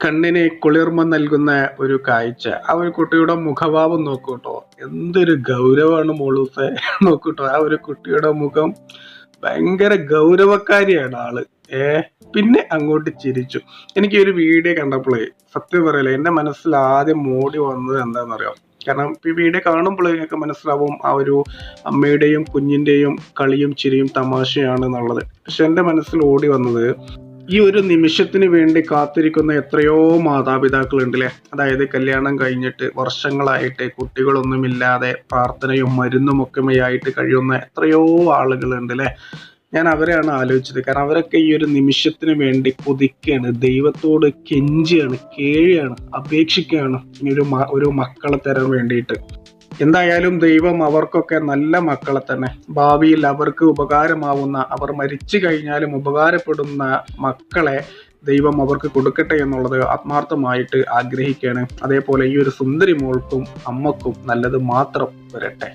കണ്ണിന് കുളിർമ നൽകുന്ന ഒരു കാഴ്ച. ആ ഒരു കുട്ടിയുടെ മുഖഭാവം നോക്കൂട്ടോ. എന്തൊരു ഗൗരവമാണ് മോളൂസെ. നോക്കൂട്ടോ ആ ഒരു കുട്ടിയുടെ മുഖം ഭയങ്കര ഗൗരവക്കാരിയാണ് ആൾ. ഏ പിന്നെ അങ്ങോട്ട് ചിരിച്ചു. എനിക്ക് ഒരു വീഡിയോ കണ്ടപ്പോഴേ സത്യം പറയല എന്റെ മനസ്സിൽ ആദ്യം മോടി വന്നത് എന്താണെന്നറിയാം കാരണം ഈ വീഡിയോ കാണുമ്പോൾ നിങ്ങൾക്ക് മനസ്സിലാവും ആ ഒരു അമ്മയുടെയും കുഞ്ഞിന്റെയും കളിയും ചിരിയും തമാശയാണ് എന്നുള്ളത്. പക്ഷെ എന്റെ മനസ്സിൽ ഓടി വന്നത് ഈ ഒരു നിമിഷത്തിന് വേണ്ടി കാത്തിരിക്കുന്ന എത്രയോ മാതാപിതാക്കളുണ്ട് അല്ലേ അതായത് കല്യാണം കഴിഞ്ഞിട്ട് വർഷങ്ങളായിട്ട് കുട്ടികളൊന്നുമില്ലാതെ പ്രാർത്ഥനയും മരുന്നും ഒക്കെയായിട്ട് കഴിയുന്ന എത്രയോ ആളുകളുണ്ട് അല്ലേ ഞാൻ അവരെയാണ് ആലോചിച്ചത്. കാരണം അവരൊക്കെ ഈ ഒരു നിമിഷത്തിന് വേണ്ടി കൊതിക്കുകയാണ് ദൈവത്തോട് കെഞ്ചിയാണ് കേഴിയാണ് അപേക്ഷിക്കുകയാണ് ഇനി ഒരു ഒരു മക്കളെ തരാൻ വേണ്ടിയിട്ട്. എന്തായാലും ദൈവം അവർക്കൊക്കെ നല്ല മക്കളെ തന്നെ. ഭാവിയിൽ അവർക്ക് ഉപകാരമാവുന്ന അവർ മരിച്ചു കഴിഞ്ഞാലും ഉപകാരപ്പെടുന്ന മക്കളെ ദൈവം അവർക്ക് കൊടുക്കട്ടെ എന്നുള്ളത് ആത്മാർത്ഥമായിട്ട് ആഗ്രഹിക്കുകയാണ്. അതേപോലെ ഈ ഒരു സുന്ദരി മോൾക്കും അമ്മക്കും നല്ലത് മാത്രം വരട്ടെ.